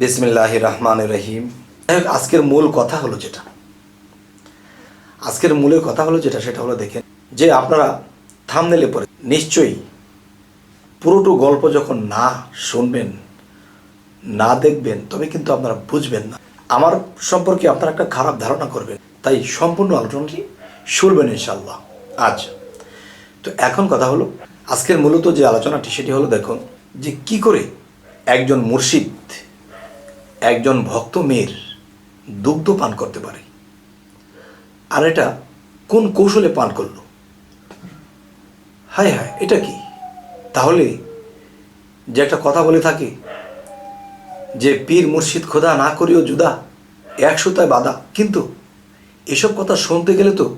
বিসমিল্লাহ রহমান রহিম। আজকের মূল কথা হলো যেটা। আজকের মূলের কথা হলো যেটা, সেটা হলো দেখেন যে আপনারা থামনেলে পরে নিশ্চয়ই পুরোটো গল্প যখন না শুনবেন, না দেখবেন, তবে কিন্তু আপনারা বুঝবেন না। আমার সম্পর্কে আপনারা একটা খারাপ ধারণা করবেন, তাই সম্পূর্ণ আলোচনাটি শুনবেন ইনশাল্লাহ আজ। তো এখন কথা হলো, আজকের মূলত যে আলোচনাটি, সেটি হলো দেখুন যে কি করে একজন মুর্শিদ একজন ভক্ত মেয়ের দুগ্ধ পান করতে পারে। আর এটা কোন কৌশলে পান করল? হায় হায়, এটা কি? তাহলে যে একটা কথা বলে থাকে যে, পীর মুর্শিদ খোদা না করিও জুদা এক সুতায় বাদা কিন্তু এসব কথা শুনতে গেলে তো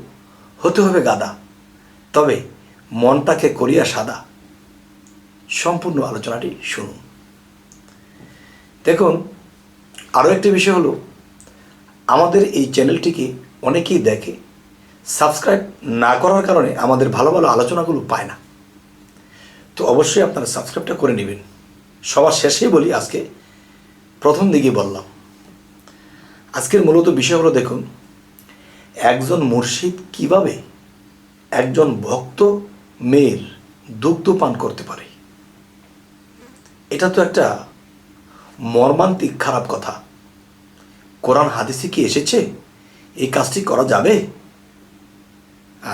হতে হবে গাদা। তবে মনটাকে করিয়া সাদা। সম্পূর্ণ আলোচনাটি শুনুন। দেখুন আরও একটি বিষয় হলো, আমাদের এই চ্যানেলটিকে অনেকেই দেখে সাবস্ক্রাইব না করার কারণে আমাদের ভালো ভালো আলোচনাগুলো পায় না। তো অবশ্যই আপনারা সাবস্ক্রাইবটা করে নেবেন। সবার শেষেই বলি, আজকে প্রথম দিকে বললাম, আজকের মূলত বিষয় হলো দেখুন, একজন মুর্শিদ কীভাবে একজন ভক্ত মেয়ের দুগ্ধ পান করতে পারে? এটা তো একটা মর্মান্তিক খারাপ কথা। কোরআন হাদিসে কি এসেছে? এই কাজটি করা যাবে?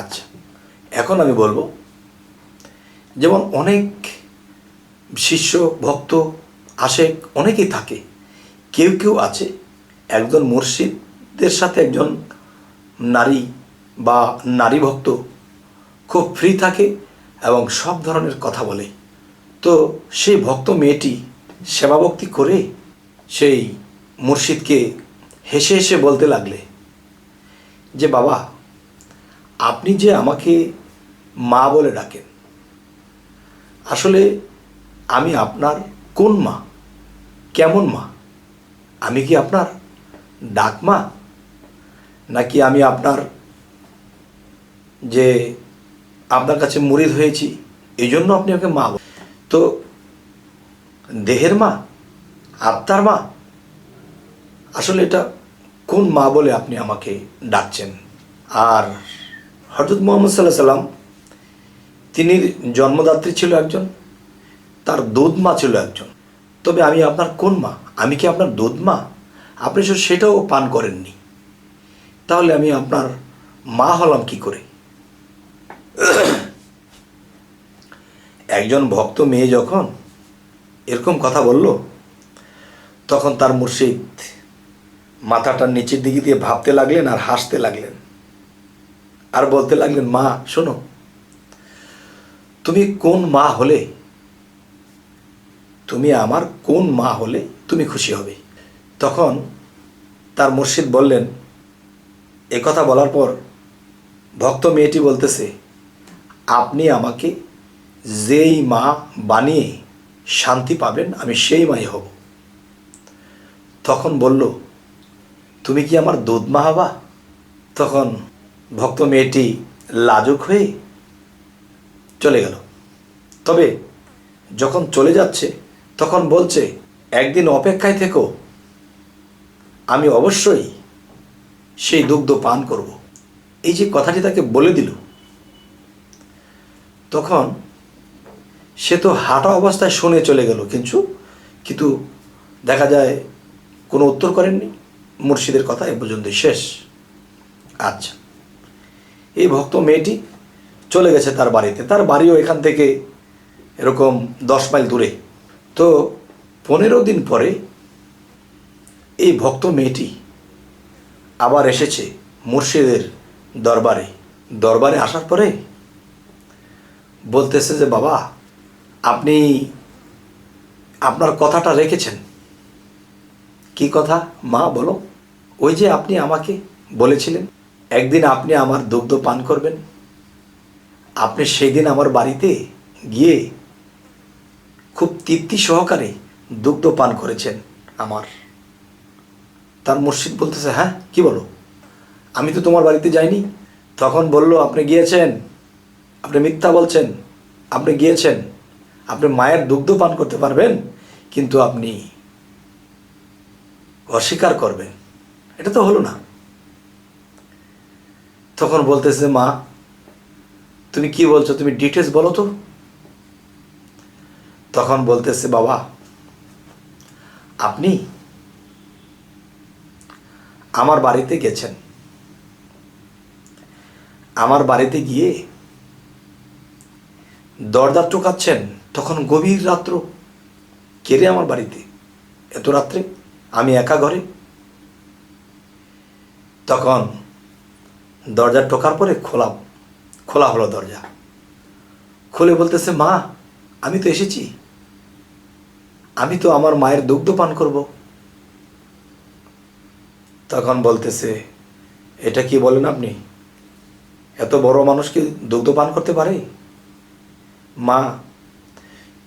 আচ্ছা এখন আমি বলব, যেমন অনেক শিষ্য, ভক্ত, আশেক অনেকেই থাকে। কেউ কেউ আছে, একজন মুর্শিদদের সাথে একজন নারী বা নারী ভক্ত খুব ফ্রি থাকে এবং সব ধরনের কথা বলে। তো সেই ভক্ত মেয়েটি সেবাভক্তি করে সেই মুর্শিদকে হেসে হেসে বলতে লাগলে, যে বাবা, আপনি যে আমাকে মা বলে ডাকেন, আসলে আমি আপনার কোন মা? কেমন মা? আমি কি আপনার ডাক মা? নাকি আমি আপনার যে আপনার কাছে মুরিদ হয়েছি, এই জন্য আপনি ওকে মা তো দেহের মা, আত্মার মা? আসলে এটা কোন মা বলে আপনি আমাকে ডাকছেন? আর হজরত মোহাম্মদ সাল্লাহ সাল্লাম, তিনি জন্মদাত্রী ছিল একজন, তার দুধ মা ছিল একজন। তবে আমি আপনার কোন মা? আমি কি আপনার দুধ মা? আপনি সেটাও পান করেননি। তাহলে আমি আপনার মা হলাম কি করে? একজন ভক্ত মেয়ে যখন এরকম কথা বলল, তখন তার মুর্শিদ মাথাটার নিচের দিকে দিয়ে ভাবতে লাগলেন আর হাসতে লাগলেন। আর বলতে লাগলেন, মা, শোনো, তুমি কোন মা হলে, তুমি আমার কোন মা হলে তুমি খুশি হবে? তখন তার মুর্শিদ বললেন, এ কথা বলার পর ভক্ত মেয়েটি বলতেছে, আপনি আমাকে যেই মা বানিয়ে শান্তি পাবেন, আমি সেই মাই হব। তখন বলল তুমি কি আমার দুধ মা হবা? তখন ভক্ত মেয়েটি লাজুক হয়ে চলে গেল। তবে যখন চলে যাচ্ছে, তখন বলছে, একদিন অপেক্ষায় থেকো, আমি অবশ্যই সেই দুগ্ধ পান করব। এই যে কথাটি তাকে বলে দিল, তখন সে তো হাঁটা অবস্থায় শুনে চলে গেল, কিন্তু কিন্তু দেখা যায় কোনো উত্তর করেননি। মুর্শিদের কথা এ পর্যন্ত শেষ। আচ্ছা। এই ভক্ত মেয়েটি চলে গেছে তার বাড়িতে। তার বাড়িও এখান থেকে এরকম দশ মাইল দূরে। তো পনেরো দিন পরে এই ভক্ত মেয়েটি আবার এসেছে মুর্শিদের দরবারে। দরবারে আসার পরে বলতেছে যে, বাবা, আপনি আপনার কথাটা রেখেছেন। কি কথা? মা, বলো। ওই যে আপনি আমাকে বলেছিলেন, একদিন আপনি আমার দুগ্ধ পান করবেন। আপনি সেই দিন আমার বাড়িতে গিয়ে খুব তৃপ্তি সহকারে দুগ্ধ পান করেছেন আমার। তার মুর্শিদ বলতেছে হ্যাঁ কি বলো? আমি তো তোমার বাড়িতে যাইনি। তখন বলল, আপনি গিয়েছেন, আপনি মিথ্যা বলছেন, আপনি গিয়েছেন, আপনি মায়ের দুগ্ধ পান করতে পারবেন, কিন্তু আপনি অস্বীকার করবেন। এটা তো হলো না। তখন বলতেছে, মা, তুমি কি বলছো? তুমি ডিটেলস বলো তো। তখন বলতেছে, বাবা, আপনি আমার বাড়িতে গেছেন। আমার বাড়িতে গিয়ে দরজা টোকাচ্ছেন। তখন গভীর রাত্র। কেড়ে আমার বাড়িতে? এত রাত্রে? আমি একা ঘরে? তখন দরজা টোকার পরে খোলা খোলা হলো দরজা। খুলে বলতেছে, মা, আমি তো এসেছি। আমি তো আমার মায়ের দুগ্ধ পান করব। তখন বলতেছে, এটা কি বলেন আপনি? এত বড় মানুষ কি দুগ্ধ পান করতে পারে? মা,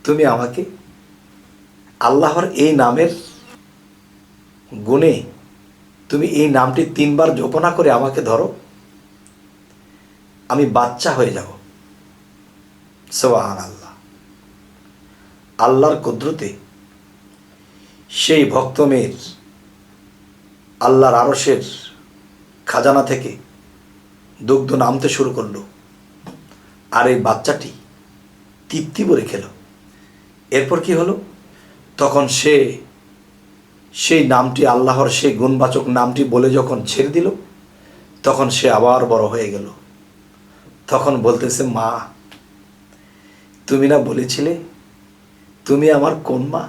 তুমি আমাকে আল্লাহর এই নামের গুণে তুমি এই নামটি তিনবার জপনা করে আমাকে ধরো, আমি বাচ্চা হয়ে যাব। সোহান আল্লাহ আল্লাহর কুদরতে সেই ভক্ত মেয়ের, আল্লাহর আরসের খাজানা থেকে দুগ্ধ নামতে শুরু করল, আর এই বাচ্চাটি তৃপ্তি ভরে খেল। এরপর কি হলো? তখন সে সেই নামটি আল্লাহর সেই গুণবাচক নামটি বলে যখন ছেড়ে দিল, তখন সে আবার বড় হয়ে গেল। তখন বলতেছে, মা, তুমি না বলেছিলে, তুমি আমার কোন মা?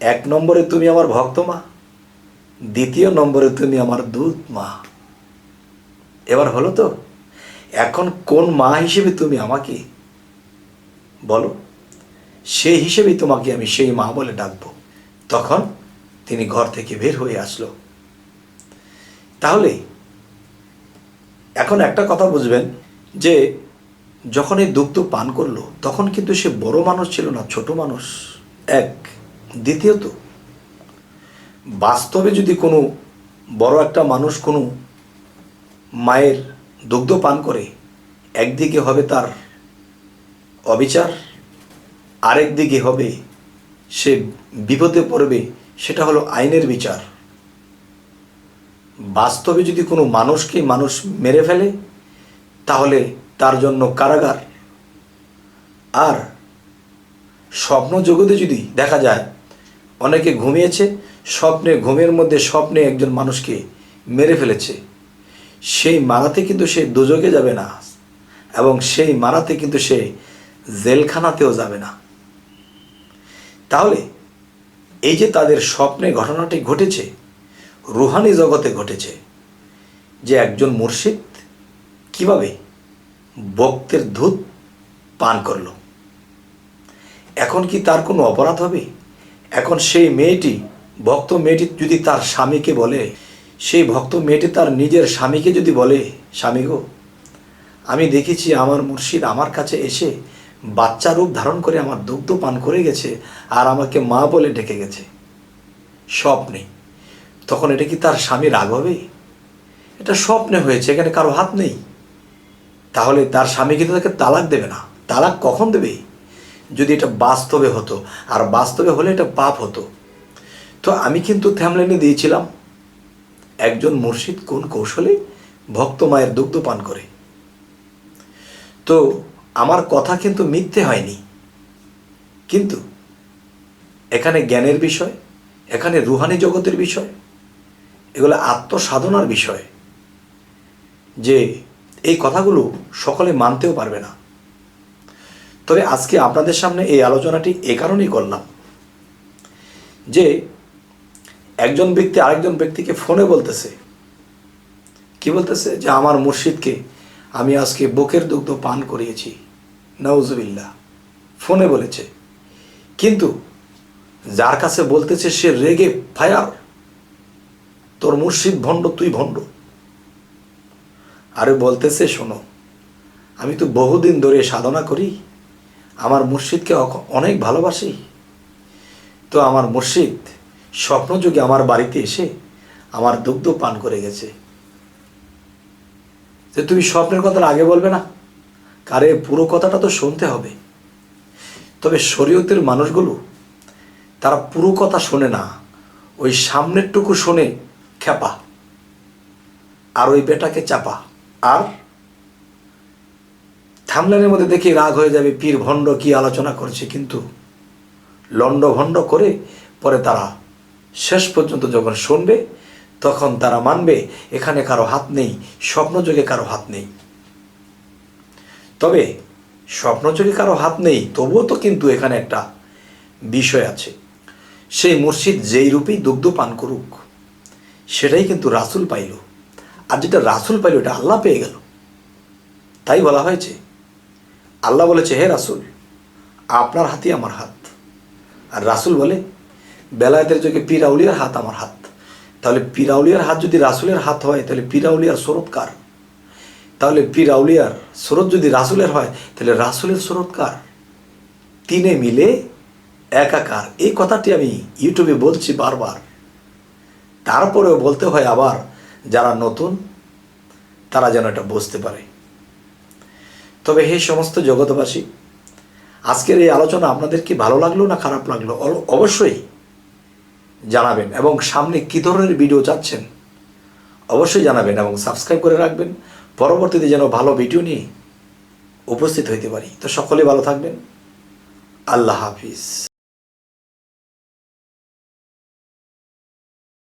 এক নম্বরে তুমি আমার ভক্ত মা, দ্বিতীয় নম্বরে তুমি আমার দুধ মা। এবার হলো তো, এখন কোন মা হিসেবে তুমি আমাকে বলো? সেই হিসেবেই তোমাকে আমি সেই মা বলে ডাকবো। তখন তিনি ঘর থেকে বের হয়ে আসলো। তাহলে, এখন একটা কথা বুঝবেন যে, যখন এই দুগ্ধ পান করল, তখন কিন্তু সে বড় মানুষ ছিল না, ছোট মানুষ। এক। দ্বিতীয়ত, বাস্তবে যদি কোনো বড় একটা মানুষ কোনো মায়ের দুগ্ধ পান করে, একদিকে হবে তার অবিচার আরেক দিকে হবে সে বিপদে পড়বে সেটা হলো আইনের বিচার। বাস্তবে যদি কোনো মানুষকে মানুষ মেরে ফেলে, তাহলে তার জন্য কারাগার। আর স্বপ্ন জগতে যদি দেখা যায়, অনেকে ঘুমিয়েছে, স্বপ্নে, ঘুমের মধ্যে স্বপ্নে একজন মানুষকে মেরে ফেলেছে। সেই মারাতে কিন্তু সে দুযোগে যাবে না এবং সেই মারাতে কিন্তু সে জেলখানাতেও যাবে না। তাহলে এই যে তাদের স্বপ্নে ঘটনাটি ঘটেছে, রুহানি জগতে ঘটেছে, যে একজন মুর্শিদ কীভাবে বক্তের দুধ পান করল। এখন কি তার কোনো অপরাধ হবে? এখন সেই মেয়েটি, ভক্ত মেয়েটি যদি তার স্বামীকে বলে, সেই ভক্ত মেয়েটি তার নিজের স্বামীকে যদি বলে, স্বামী গো, আমি দেখেছি আমার মুর্শিদ আমার কাছে এসে বাচ্চা রূপ ধারণ করে আমার দুগ্ধ পান করে গেছে আর আমাকে মা বলে ডেকে গেছে। স্বপ্নে তখন এটা কি তার স্বামী রাগ হবে এটা স্বপ্নে হয়েছে, এখানে কারও হাত নেই। তাহলে তার স্বামী কিন্তু তাকে তালাক দেবে না। তালাক কখন দেবে? যদি এটা বাস্তবে হতো, আর বাস্তবে হলে এটা পাপ হতো। তো আমি কিন্তু থ্যামলাইনে দিয়েছিলাম, একজন মুর্শিদ কোন কৌশলে ভক্ত মায়ের দুগ্ধ পান করে। তো আমার কথা কিন্তু মিথ্যে হয়নি। কিন্তু এখানে জ্ঞানের বিষয়, এখানে রুহানি জগতের বিষয়, এগুলো আত্মসাধনার বিষয় যে এই কথাগুলো সকলে মানতেও পারবে না। তবে আজকে আপনাদের সামনে এই আলোচনাটি এ কারণেই করলাম যে একজন ব্যক্তি আরেকজন ব্যক্তিকে ফোনে বলতেছে। কি বলতেছে? যে, আমার মুর্শিদকে আমি আজকে বুকের দুগ্ধ পান করিয়েছি। নওজবিল্লা ফোনে বলেছে। কিন্তু যার কাছে বলতেছে সে রেগে ফায়ার, তোর মুর্শিদ ভণ্ড, তুই ভণ্ড। আরে বলতেছে, শোনো, আমি তো বহুদিন ধরে সাধনা করি, আমার মুর্শিদকে অনেক ভালোবাসি। তো আমার মুর্শিদ স্বপ্নযুগে আমার বাড়িতে এসে আমার দুগ্ধ পান করে গেছে। যে তুমি স্বপ্নের কথাটা আগে বলবে না? কারে পুরো কথাটা তো শুনতে হবে। তবে শরীয়তের মানুষগুলো, তারা পুরো কথা শোনে না, ওই সামনেরটুকু শোনে খেপা আর ওই বেটাকে চাপা, আর থামলানের মধ্যে দেখি রাগ হয়ে যাবে, পীর ভণ্ড কি আলোচনা করছে, কিন্তু লণ্ড ভণ্ড করে পরে তারা শেষ পর্যন্ত যখন শুনবে, তখন তারা মানবে, এখানে কারও হাত নেই, স্বপ্নযোগে কারও হাত নেই। তবে স্বপ্নযোগে কারও হাত নেই, তবুও তো কিন্তু এখানে একটা বিষয় আছে। সেই মুর্শিদ যেই রূপেই দুগ্ধ পান করুক, সেটাই কিন্তু রাসুল পাইল। আর যেটা রাসুল পাইল, এটা আল্লাহ পেয়ে গেল। তাই বলা হয়েছে, আল্লাহ বলেছে, হে রাসুল, আপনার হাতই আমার হাত। আর রাসুল বলে, বেলায়েতের যুগে পিরাউলিয়ার হাত আমার হাত। তাহলে পিরাউলিয়ার হাত যদি রাসুলের হাত হয়, তাহলে পিরাউলিয়ার স্বরূপ কার? তাহলে পিরাউলিয়ার স্রোত যদি রাসুলের হয়, তাহলে রাসুলের স্রোত কার? তিনে মিলে একাকার। এই কথাটি আমি ইউটিউবে বলছি বারবার। তারপরেও বলতে হয় আবার, যারা নতুন, তারা যেন এটা বুঝতে পারে। তবে হে সমস্ত জগতবাসী আজকের এই আলোচনা আপনাদের কি ভালো লাগল না খারাপ লাগল? অবশ্যই জানাবেন। এবং সামনে কী ধরনের ভিডিও চাচ্ছেন, অবশ্যই জানাবেন এবং সাবস্ক্রাইব করে রাখবেন। পরবর্তীতে যেন ভালো ভিডিও নিয়ে উপস্থিত হইতে পারি। তো সকলে ভালো থাকবেন। আল্লাহ হাফিজ।